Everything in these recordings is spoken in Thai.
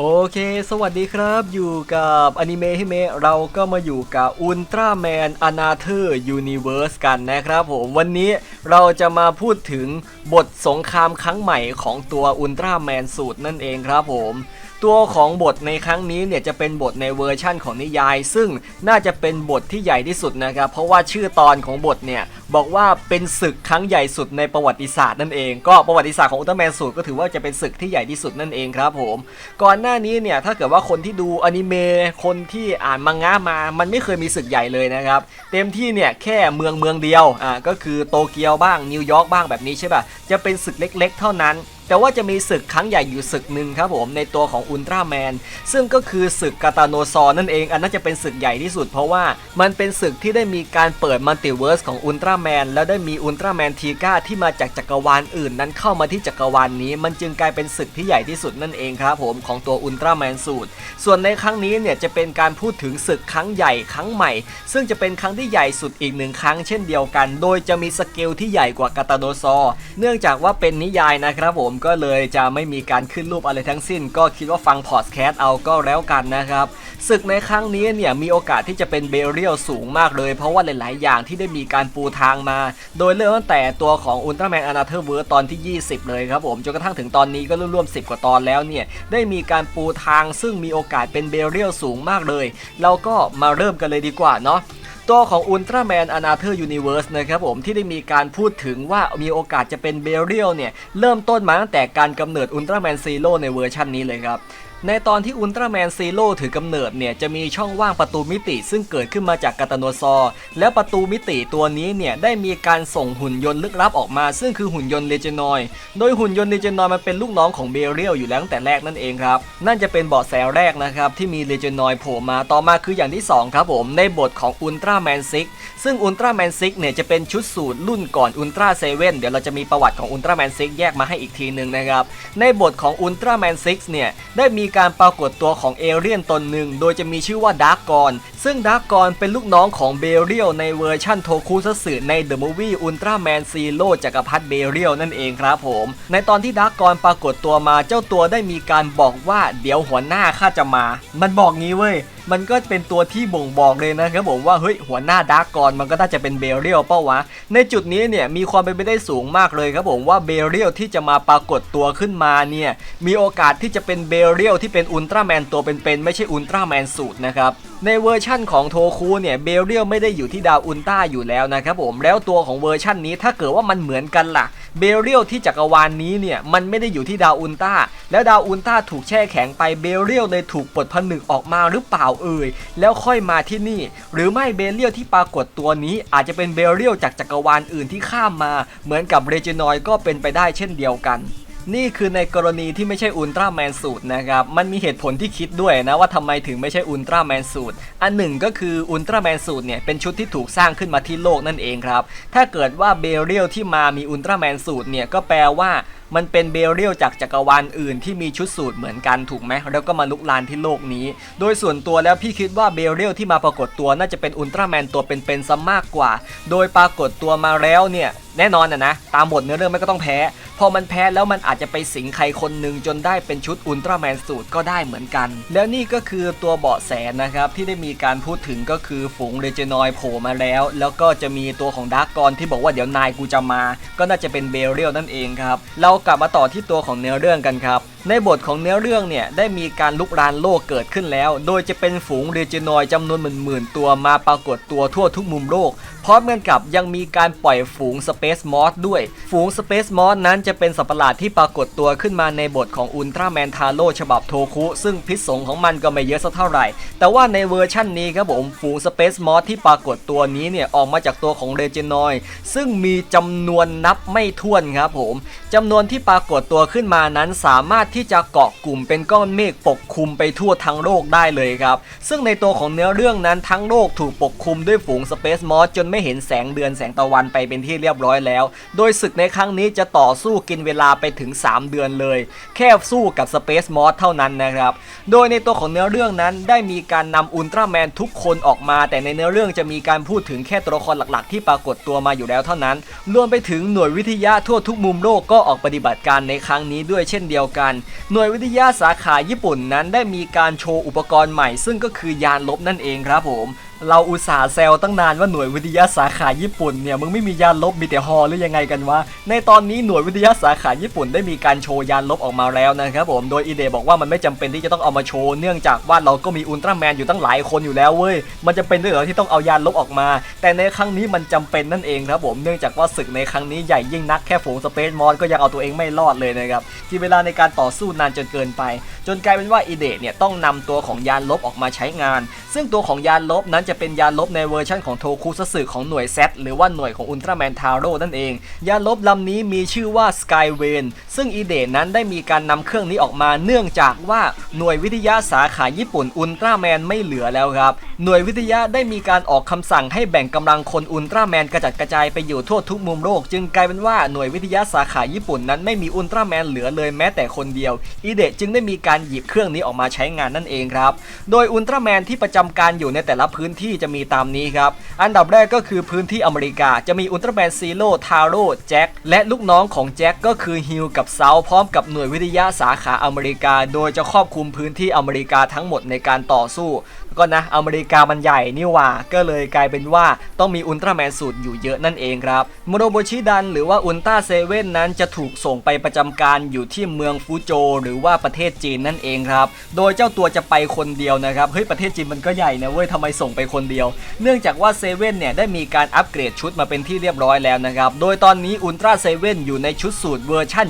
โอเค สวัสดีครับ อยู่กับอนิเมะฮิเมะเราก็มาอยู่กับอุลตร้าแมนอนาเธอร์ยูนิเวิร์สกันนะครับผมวันนี้เราจะมาพูดถึงบทสงครามครั้งใหม่ของตัวอุลตร้าแมนสูตรนั่นเองครับผม ตัวของบทในครั้งนี้เนี่ยจะเป็นบทในเวอร์ชั่นของนิยาย ซึ่งน่าจะเป็นบทที่ใหญ่ที่สุดนะครับเพราะว่าชื่อตอนของบทเนี่ยบอกว่าเป็นศึกครั้งใหญ่สุดในประวัติศาสตร์นั่นเอง ก็ประวัติศาสตร์ของอุลตร้าแมนสูตรก็ถือว่าจะเป็นศึกที่ใหญ่ที่สุดนั่นเองครับผมก่อนหน้านี้เนี่ยถ้าเกิดว่าคนที่ดูอนิเมะคนที่อ่านมังงะมา มันไม่เคยมีศึกใหญ่เลยนะครับเต็มที่เนี่ยแค่เมืองเมืองเดียวอ่าก็คือโตเกียวบ้างนิวยอร์กบ้างแบบนี้ใช่ป่ะจะเป็นศึกเล็ก ๆ เท่านั้น แต่ว่าจะมีศึกครั้งใหญ่อยู่ศึกหนึ่งครับผมในตัวของอุลตร้าแมนซึ่งก็คือศึกกาตาโนซอร์นั่นเอง อันน่าจะเป็นศึกใหญ่ที่สุด เพราะว่ามันเป็นศึกที่ได้มีการเปิดมัลติเวิร์สของอุลตร้าแมนแล้วได้มีอุลตร้าแมนทีก้าที่มาจากจักรวาลอื่น นั้นเข้ามาที่จักรวาลนี้ มันจึงกลายเป็นศึกที่ใหญ่ที่สุดนั่นเองครับผมของตัวอุลตร้าแมนสูตร ส่วนในครั้งนี้เนี่ยจะเป็นการพูดถึงศึกครั้งใหญ่ครั้งใหม่ ซึ่งจะเป็นครั้งที่ใหญ่สุดอีกหนึ่งครั้งเช่นเดียวกัน โดยจะมีสเกลที่ใหญ่กว่ากาตาโนซอเนื่องจากว่าเป็นนิยายนะครับผมก็เลยจะไม่มีการขึ้นรูปอะไรทั้งสิ้น ก็คิดว่าฟังพอดแคสต์เอาก็แล้วกันนะครับศึกในครั้งนี้เนี่ยมีโอกาสที่จะเป็นเบเรียลสูงมากเลย เพราะว่าหลาย ๆ อย่างที่ได้มีการปูทางมา โดยเริ่มตั้งแต่ตัวของอุลตร้าแมนอนาเธอร์เวิร์ตอนที่ 20 เลยครับผมจนกระทั่งถึงตอนนี้ก็ร่วมๆ10 กว่าตอนแล้วเนี่ยได้มีการปูทางซึ่งมีโอกาสเป็นเบเรียลสูงมากเลย เราก็มาเริ่มกันเลยดีกว่าเนาะ ตัวของอุลตร้าแมนอนาเธอร์ยูนิเวิร์สนะครับผมที่ได้มีการพูดถึงว่ามีโอกาสจะเป็นเบเรียลเนี่ย เริ่มต้นมาตั้งแต่การกำเนิดอุลตร้าแมนซีโร่ในเวอร์ชันนี้เลยครับ ในตอนที่อุลตร้าแมนซีโร่ถือกำเนิดเนี่ยจะมีช่องว่างประตูมิติ ซึ่งเกิดขึ้นมาจากกาตาโนซอร์แล้วประตูมิติตัวนี้เนี่ยได้มีการส่งหุ่นยนต์ลึกลับออกมา ซึ่งคือหุ่นยนต์เลเจนอยโดยหุ่นยนต์เลเจนอยมันเป็นลูกน้องของเบเรียลอยู่แล้วตั้งแต่แรกนั่นเองครับนั่นจะเป็นเบาะแสแรกนะครับที่มีเลเจนอยโผล่มาต่อมาคืออย่างที่สองครับผมในบทของอุลตร้าแมนซิกซึ่งอุลตร้าแมนซิกเนี่ยจะเป็นชุดสูตรรุ่นก่อนอุลตร้าเซเว่นเดี๋ยวเราจะมีประวัติของอุลตร้าแมนซิกแยกมาให้อีกทีหนึ่งนะครับในบทของอุลตร้าแมนซิกเนี่ยได้มีีการปรากฏตัวของเอเรียนตนหนึ่ง โดยจะมีชื่อว่าดาร์กกอน ซึ่งดาร์กอนเป็นลูกน้องของเบเรียลในเวอร์ชั่นโทคุซัสึในเดอะมูวี่อุลตร้าแมนซีโร่จักรพรรดิเบเรียลนั่นเองครับผม ในตอนที่ดาร์กอนปรากฏตัวมาเจ้าตัวได้มีการบอกว่าเดี๋ยวหัวหน้าข้าจะมา มันบอกงี้เว้ยมันก็เป็นตัวที่บ่งบอกเลยนะครับผมว่าเฮ้ยหัวหน้าดาร์กกอนมันก็น่าจะเป็นเบเรียลเป้าวะ ในจุดนี้เนี่ยมีความเป็นไปได้สูงมากเลยครับผมว่าเบเรียลที่จะมาปรากฏตัวขึ้นมาเนี่ยมีโอกาสที่จะเป็นเบเรียลที่เป็นอุลตร้าแมนตัวเป็นๆไม่ใช่อุลตร้าแมนสูตรนะครับในเวอร์ชั่นของโทคูเนี่ยเบลเรียลไม่ได้อยู่ที่ดาวอุลต้าอยู่แล้วนะครับผมแล้วตัวของเวอร์ชั่นนี้ถ้าเกิดว่ามันเหมือนกันล่ะเบลเรียลที่จักรวาลนนี้เนี่ยมันไม่ได้อยู่ที่ดาวอุลต้าแล้วดาวอุลต้าถูกแช่แข็งไปเบลเรียลเลยถูกปลดผนึกออกมาหรือเปล่าเอ่ยแล้วค่อยมาที่นี่ หรือไม่เบลเรียลที่ปรากฏตัวนี้อาจจะเป็นเบลเรียลจากจักรวาลอื่นที่ข้ามมา เหมือนกับเรเจนอยก็เป็นไปได้เช่นเดียวกัน นี่คือในกรณีที่ไม่ใช่อุลตร้าแมนสูตรนะครับ มันมีเหตุผลที่คิดด้วยนะว่าทำไมถึงไม่ใช่อุลตร้าแมนสูตร อันหนึ่งก็คืออุลตร้าแมนสูตรเนี่ยเป็นชุดที่ถูกสร้างขึ้นมาที่โลกนั่นเองครับ ถ้าเกิดว่าเบเรียลที่มามีอุลตร้าแมนสูตรเนี่ยก็แปลว่ามันเป็นเบเรียลจากจักรวาลอื่นที่มีชุดสูตรเหมือนกันถูกไหมแล้วก็มาลุกลานที่โลกนี้ โดยส่วนตัวแล้วพี่คิดว่าเบเรียลที่มาปรากฏตัวน่าจะเป็นอุลตร้าแมนตัวเป็นๆซะมากกว่า โดยปรากฏตัวมาแล้วเนี่ยแน่นอนนะนะตามบทเนื้อเรื่องมันก็ต้องแพ้ พอมันแพ้แล้วมันอาจจะไปสิงใครคนหนึ่งจนได้เป็นชุดอุลตร้าแมนสูตรก็ได้เหมือนกัน แล้วนี่ก็คือตัวเบาะแสนะครับที่ได้มีการพูดถึงก็คือฝูงเรเจนอยโผล่มาแล้ว แล้วก็จะมีตัวของดาร์กกอนที่บอกว่าเดี๋ยวนายกูจะมา ก็น่าจะเป็นเบเรียลนั่นเองครับเรากลับมาต่อที่ตัวของเนื้อเรื่องกันครับ ในบทของเนื้อเรื่องเนี่ยได้มีการลุกรานโลกเกิดขึ้นแล้ว โดยจะเป็นฝูงเรเจนอยจำนวนหมื่นๆตัวมาปรากฏตัวทั่วทุกมุมโลก พร้อมกันกับยังมีการปล่อยฝูงสเปซมอสด้วย ฝูงสเปซมอสนั้นจะเป็นสัตว์ประหลาดที่ปรากฏตัวขึ้นมาในบทของอุลตร้าแมนทาโร่ฉบับโทคุ ซึ่งพิษสงของมันก็ไม่เยอะสักเท่าไหร่ แต่ว่าในเวอร์ชั่นนี้ครับผมฝูงสเปซมอสที่ปรากฏตัวนี้เนี่ยออกมาจากตัวของเรเจนอยซึ่งมีจำนวนนับไม่ถ้วนครับผมจำนวนที่ปรากฏตัวขึ้นมานั้นสามารถที่จะเกาะกลุ่มเป็นก้อนเมฆปกคลุมไปทั่วทั้งโลกได้เลยครับ ซึ่งในตัวของเนื้อเรื่องนั้นทั้งโลกถูกปกคลุมด้วยฝูงสเปซมอสจนไม่เห็นแสงเดือนแสงตะวันไปเป็นที่เรียบร้อยแล้ว โดยศึกในครั้งนี้จะต่อสู้กินเวลาไปถึง 3 เดือนเลย แค่สู้กับสเปซมอสเท่านั้นนะครับ โดยในตัวของเนื้อเรื่องนั้นได้มีการนำอุลตร้าแมนทุกคนออกมา แต่ในเนื้อเรื่องจะมีการพูดถึงแค่ตัวละครหลักๆ ที่ปรากฏตัวมาอยู่แล้วเท่านั้น รวมไปถึงหน่วยวิทยาทั่วทุกมุมโลกก็ออกปฏิบัติการในครั้งนี้ด้วยเช่นเดียวกันหน่วยวิทยาสาขาญี่ปุ่นนั้นได้มีการโชว์อุปกรณ์ใหม่ ซึ่งก็คือยานลบนั่นเองครับผม เราอุตส่าห์แซวตั้งนานว่าหน่วยวิทยาสาขาญี่ปุ่นเนี่ยมึงไม่มียานลบมีแต่ฮอหรือยังไงกันวะในตอนนี้หน่วยวิทยาสาขาญี่ปุ่นได้มีการโชว์ยานลบออกมาแล้วนะครับผมโดยอีเดบอกว่ามันไม่จำเป็นที่จะต้องเอามาโชว์เนื่องจากว่าเราก็มีอุลตร้าแมนอยู่ตั้งหลายคนอยู่แล้วเว้ยมันจะเป็นด้วยเหรอที่ต้องเอายานลบออกมา แต่ในครั้งนี้มันจำเป็นนั่นเองครับผมเนื่องจากว่าศึกในครั้งนี้ใหญ่ยิ่งนักแค่ฝูงสเปซมอนก็ยังเอาตัวเองไม่รอดเลยนะครับกินเวลาในการต่อสู้นานจนเกินไป จนกลายเป็นว่าอีเดเนี่ยต้องนำตัวของยานลบออกมาใช้งาน ซึ่งตัวของยานลบนั้นจะเป็นยาลบในเวอร์ชันของโทคุซัสึของหน่วยแซหรือว่าหน่วยของอุลตร้าแมนทาโร่นั่นเอง ยาลบลำนี้มีชื่อว่าสกายเวนซึ่งอีเดนั้นได้มีการนำเครื่องนี้ออกมาเนื่องจากว่าหน่วยวิทยาสาขาญี่ปุ่นอุลตร้าแมนไม่เหลือแล้วครับ หน่วยวิทยาได้มีการออกคำสั่งให้แบ่งกำลังคนอุลตร้าแมนกระจัดกระจายไปอยู่ทั่วทุกมุมโลก จึงกลายเป็นว่าหน่วยวิทยาสาขาญี่ปุ่นนั้นไม่มีอุลตร้าแมนเหลือเลยแม้แต่คนเดียวอีเดจึงได้มีการหยิบเครื่องนี้ออกมาใช้งานนั่นเองครับ โดยอุลตร้าแมนที่ประจำการอยู่ในแต่ละพื้นที่จะมีตามนี้ครับ อันดับแรกก็คือพื้นที่อเมริกา จะมีอุลตร้าแมนซีโร่ทาโร่แจ็คและลูกน้องของแจ็คก็คือฮิลกับเซาพร้อมกับหน่วยวิทยาสาขาอเมริกา โดยจะครอบคลุมพื้นที่อเมริกาทั้งหมดในการต่อสู้ ก็นะอเมริกามันใหญ่นี่ว่าก็เลยกลายเป็นว่าต้องมีอุลตร้าแมนสูตรอยู่เยอะนั่นเองครับโมโนโบชิดันหรือว่าอุลตร้าเซเว่นนั้นจะถูกส่งไปประจำการอยู่ที่เมืองฟูโจ หรือว่าประเทศจีนนั่นเองครับ โดยเจ้าตัวจะไปคนเดียวนะครับเฮ้ยประเทศจีนมันก็ใหญ่นะเว้ยทำไมส่งไปคนเดียว เนื่องจากว่าเซเว่นเนี่ยได้มีการอัปเกรดชุดมาเป็นที่เรียบร้อยแล้วนะครับโดยตอนนี้อุลตร้าเซเว่นอยู่ในชุดสูตรเวอร์ชั่น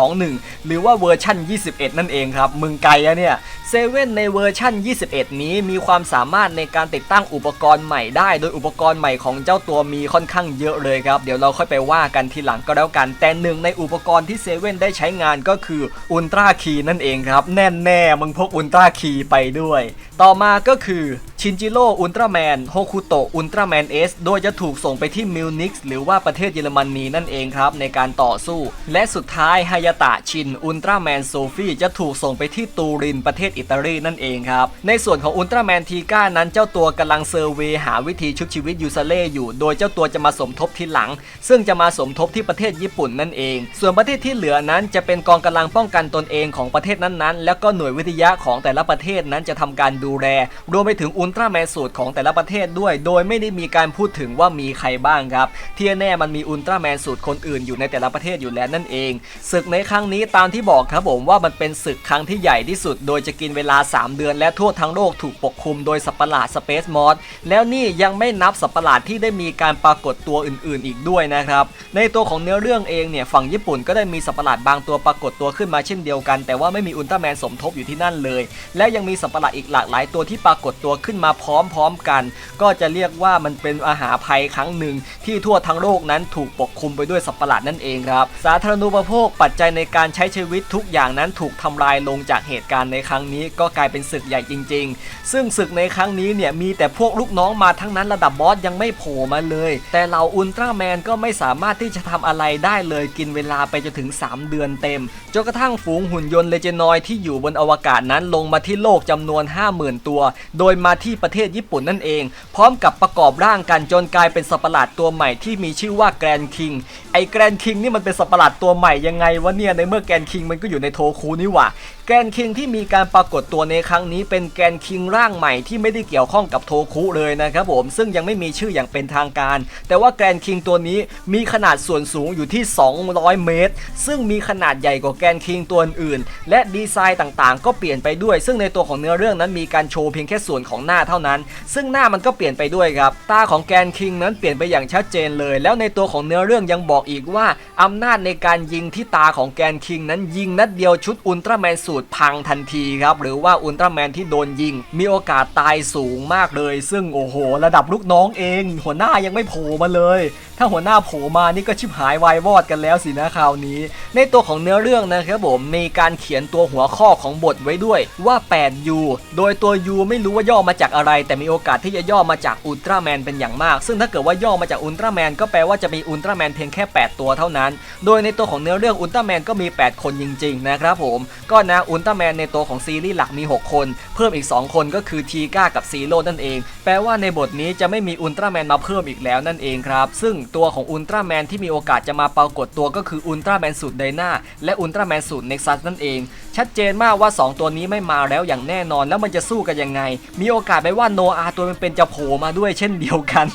7.21 หรือว่าเวอร์ชั่น 21 นั่นเองครับมึงไกลอะเนี่ย เซเว่นในเวอร์ชั่น 21 นี้มีความสามารถในการติดตั้งอุปกรณ์ใหม่ได้ โดยอุปกรณ์ใหม่ของเจ้าตัวมีค่อนข้างเยอะเลยครับ เดี๋ยวเราค่อยไปว่ากันทีหลังก็แล้วกัน แต่หนึ่งในอุปกรณ์ที่เซเว่นได้ใช้งานก็คืออุลตร้าคีนั่นเองครับ แน่แน่ๆมึงพกอุลตร้าคีไปด้วย ต่อมาก็คือ ชินจิโร่อุลตร้าแมนโฮคุโตะอุลตร้าแมนเอสโดยจะถูกส่งไปที่มิวนิกส์หรือว่าประเทศเยอรมนีนั่นเองครับ ในการต่อสู้ และสุดท้ายฮายาตะชินอุลตร้าแมนโซฟีจะถูกส่งไปที่ตูรินประเทศอิตาลีนั่นเองครับ ในส่วนของอุลตร้าแมนทีก้านั้นเจ้าตัวกำลังเซอร์เวยหาวิธีชุบชีวิตยูซาเล่อยู่ โดยเจ้าตัวจะมาสมทบทีหลัง ซึ่งจะมาสมทบที่ประเทศญี่ปุ่นนั่นเอง ส่วนประเทศที่เหลือนั้นจะเป็นกองกำลังป้องกันตนเองของประเทศนั้นๆ แล้วก็หน่วยวิทยาของแต่ละประเทศนั้นจะทำการดูแลรวมไปถึงอุลตร้าแมนสูตรของแต่ละประเทศด้วย โดยไม่ได้มีการพูดถึงว่ามีใครบ้างครับ ที่แน่มันมีอุลตร้าแมนสูตรคนอื่นอยู่ในแต่ละประเทศอยู่แล้วนั่นเอง ศึกในครั้งนี้ตามที่บอกครับผมว่ามันเป็นศึกครั้งที่ใหญ่ที่สุด โดยจะกินเวลา 3 เดือนและทั่วทั้งโลกถูกปกคลุมโดยสัตว์ปะหลาดสเปซมอสแล้วนี่ยังไม่นับสัตว์ปะหลาดที่ได้มีการปรากฏตัวอื่นๆ อีกด้วยนะครับ ในตัวของเนื้อเรื่องเองเนี่ยฝั่งญี่ปุ่นก็ได้มีสัตว์ปะหลาดบางตัวปรากฏตัวขึ้นมาเช่นเดียวกัน แต่ว่าไม่มีอุลตร้าแมนสมทบอยู่ที่นั่นเลย และยังมีสัปะหลาดอีกหลากหลายตัวที่ปรากฏตัวขึ้นมาพร้อมๆกัน ก็จะเรียกว่ามันเป็นอาหาภัยครั้งหนึ่ง ที่ทั่วทั้งโลกนั้นถูกปกคลุมไปด้วยสัตว์ประหลาดนั่นเองครับสาธารณูปโภคปัจจัยในการใช้ชีวิตทุกอย่างนั้นถูกทำลายลงจากเหตุการณ์ในครั้งนี้ก็กลายเป็นศึกใหญ่จริง ๆ ซึ่งศึกในครั้งนี้เนี่ยมีแต่พวกลูกน้องมาทั้งนั้นระดับบอสยังไม่โผล่มาเลย แต่เหล่าอุลตร้าแมนก็ไม่สามารถที่จะทำอะไรได้เลยกินเวลาไปจนถึง 3 เดือนเต็มจนกระทั่งฝูงหุ่นยนต์เลเจนอยที่อยู่บนอวกาศนั้นลงมาที่โลกจำนวน 50,000 ตัว โดยมาที่ประเทศญี่ปุ่นนั่นเอง พร้อมกับประกอบร่างกันจนกลายเป็นสัตว์ประหลาดตัวใหม่ที่มีชื่อว่าแกรนคิงไอแกรนคิงนี่มันเป็นสัตว์ประหลาดตัวใหม่ยังไงวะเนี่ยในเมื่อแกรนคิงมันก็อยู่ในโทคูนี่หว่าแกนคิงที่มีการปรากฏตัวในครั้งนี้เป็นแกนคิงร่างใหม่ที่ไม่ได้เกี่ยวข้องกับโทคุเลยนะครับผมซึ่งยังไม่มีชื่ออย่างเป็นทางการ แต่ว่าแกนคิงตัวนี้มีขนาดส่วนสูงอยู่ที่ 200 เมตร ซึ่งมีขนาดใหญ่กว่าแกนคิงตัวอื่น และดีไซน์ต่างๆ ก็เปลี่ยนไปด้วย ซึ่งในตัวของเนื้อเรื่องนั้นมีการโชว์เพียงแค่ส่วนของหน้าเท่านั้น ซึ่งหน้ามันก็เปลี่ยนไปด้วยครับตาของแกนคิงนั้นเปลี่ยนไปอย่างชัดเจนเลย แล้วในตัวของเนื้อเรื่องยังบอกอีกว่าอำนาจในการยิงที่ตาของแกนคิงนั้นยิงนัดเดียวชุดอุลตร้าแมนสูตรพังทันทีครับ หรือว่าอุลตร้าแมนที่โดนยิง มีโอกาสตายสูงมากเลย ซึ่งโอ้โห ระดับลูกน้องเอง หัวหน้ายังไม่โผล่มาเลยถ้าหัวหน้าโผล่มานี่ก็ชิบหายวายวอดกันแล้วสินะคราวนี้ ในตัวของเนื้อเรื่องนะครับผมมีการเขียนตัวหัวข้อของบทไว้ด้วยว่า 8U โดยตัว U ไม่รู้ว่าย่อมาจากอะไร แต่มีโอกาสที่จะย่อมาจากอุลตร้าแมนเป็นอย่างมาก ซึ่งถ้าเกิดว่าย่อมาจากอุลตร้าแมนก็แปลว่าจะมีอุลตร้าแมนเพียงแค่ 8 ตัวเท่านั้น โดยในตัวของเนื้อเรื่องอุลตร้าแมนก็มี 8 คนจริงๆนะครับผมก็นะอุลตร้าแมนในตัวของซีรีส์หลักมี 6 คน เพิ่มอีก 2 คนก็คือทีก้ากับซีโร่นั่นเอง แปลว่าในบทนี้จะไม่มีอุลตร้าแมนมาเพิ่มอีกแล้วนั่นเองครับซึ่งตัวของอุลตร้าแมนที่มีโอกาสจะมาปรากฏตัวก็คืออุลตร้าแมนสูตรไดนาและอุลตร้าแมนสูตรเน็กซัสนั่นเอง ชัดเจนมากว่า 2 ตัวนี้ไม่มาแล้วอย่างแน่นอนแล้วมันจะสู้กันยังไง มีโอกาสไปว่าโนอาตัวเป็นๆจะโผล่มาด้วยเช่นเดียวกัน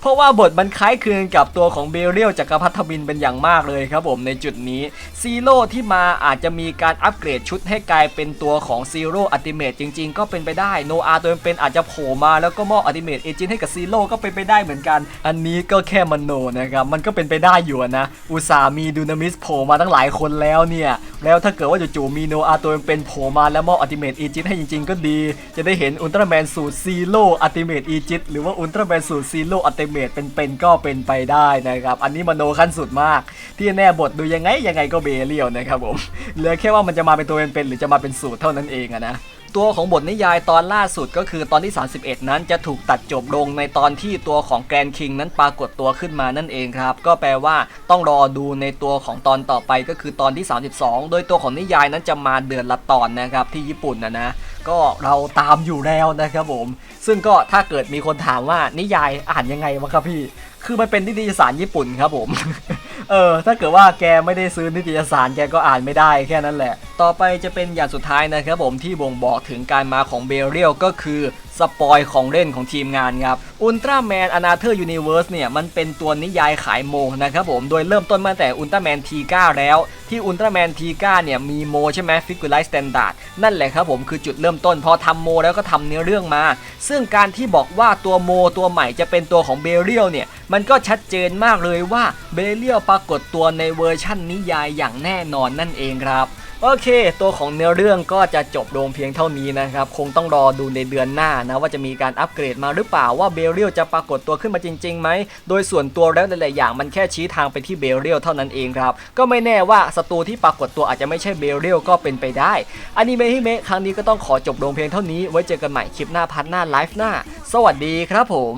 เพราะว่าบทมันคล้ายคลึงกับตัวของเบเรียลจักรพรรดิบินเป็นอย่างมากเลยครับผมในจุดนี้ซีโร่ที่มาอาจจะมีการอัปเกรดชุดให้กลายเป็นตัวของซีโร่อัติเมตจริง ๆ ก็เป็นไปได้โนอาตัวเป็นอาจจะโผล่มาแล้วก็มอบอัติเมตเอจินให้กับซีโร่ก็เป็นไปได้เหมือนกัน อันนี้ก็แค่มโนนะครับมันก็เป็นไปได้อยู่นะอุตส่ามีดูนามิสโผล่มาตั้งหลายคนแล้วเนี่ย แล้วถ้าเกิดว่าจู่ๆมีโนอาตัวเป็นโผล่มาแล้วมอบอัติเมตอีจิตให้จริง ๆ ก็ดี จะได้เห็นอุลตร้าแมนสูตรซีโร่อัติเมตอีจิตหรือว่าอุลตร้าแมนสูตรซีโร่อัติเมตเป็นๆก็เป็นไปได้นะครับ อันนี้มโนขั้นสุดมาก ที่แน่บทดูยังไงยังไงก็เบเรียวนะครับผมเหลือแค่ว่ามันจะมาเป็นตัวเป็นๆหรือจะมาเป็นสูตรเท่านั้นเองอะนะ ตัวของบทนิยายตอนล่าสุดก็คือตอนที่ 31 นั้นจะถูกตัดจบลงในตอนที่ตัวของแกรนคิงนั้นปรากฏตัวขึ้นมานั่นเองครับ ก็แปลว่าต้องรอดูในตัวของตอนต่อไปก็คือตอนที่ 32 โดยตัวของนิยายนั้นจะมาเดือนละตอนนะครับที่ญี่ปุ่นนะนะก็เราตามอยู่แล้วนะครับผม ซึ่งก็ถ้าเกิดมีคนถามว่านิยายอ่านยังไงวะครับพี่ คือมันเป็นนิตยสารญี่ปุ่นครับผม เออถ้าเกิดว่าแกไม่ได้ซื้อนิตยสารแกก็อ่านไม่ได้แค่นั้นแหละ ต่อไปจะเป็นอย่างสุดท้ายนะครับผมที่บ่งบอกถึงการมาของเบเรียลก็คือสปอยของเล่นของทีมงานครับอุลตร้าแมนอนาเธอร์ยูนิเวิร์สเนี่ยมันเป็นตัวนิยายขายโมนะครับผมโดยเริ่มต้นมาแต่อุลตร้าแมนทีก้าแล้ว ที่อุลตร้าแมนทีก้าเนี่ยมีโมใช่ไหมฟิกูไลท์สแตนดาร์ดนั่นแหละครับผมคือจุดเริ่มต้นพอทำโมแล้วก็ทำเนื้อเรื่องมา ซึ่งการที่บอกว่าตัวโมตัวใหม่จะเป็นตัวของเบเรียลเนี่ยมันก็ชัดเจนมากเลยว่าเบเรียลปรากฏตัวในเวอร์ชั่นนิยายอย่างแน่นอนนั่นเองครับ โอเค ตัวของเนื้อเรื่องก็จะจบลงเพียงเท่านี้นะครับ คงต้องรอดูในเดือนหน้านะ ว่าจะมีการอัปเกรดมาหรือเปล่าว่าเบลเรียวจะปรากฏตัวขึ้นมาจริงๆไหม โดยส่วนตัวแล้วหลายๆอย่างมันแค่ชี้ทางไปที่เบลเรียวเท่านั้นเองครับ ก็ไม่แน่ว่าศัตรูที่ปรากฏตัวอาจจะไม่ใช่เบลเรียวก็เป็นไปได้อนิเมะฮิเมะครั้งนี้ก็ต้องขอจบลงเพียงเท่านี้ ไว้เจอกันใหม่คลิปหน้าพัทหน้าไลฟ์หน้า สวัสดีครับผม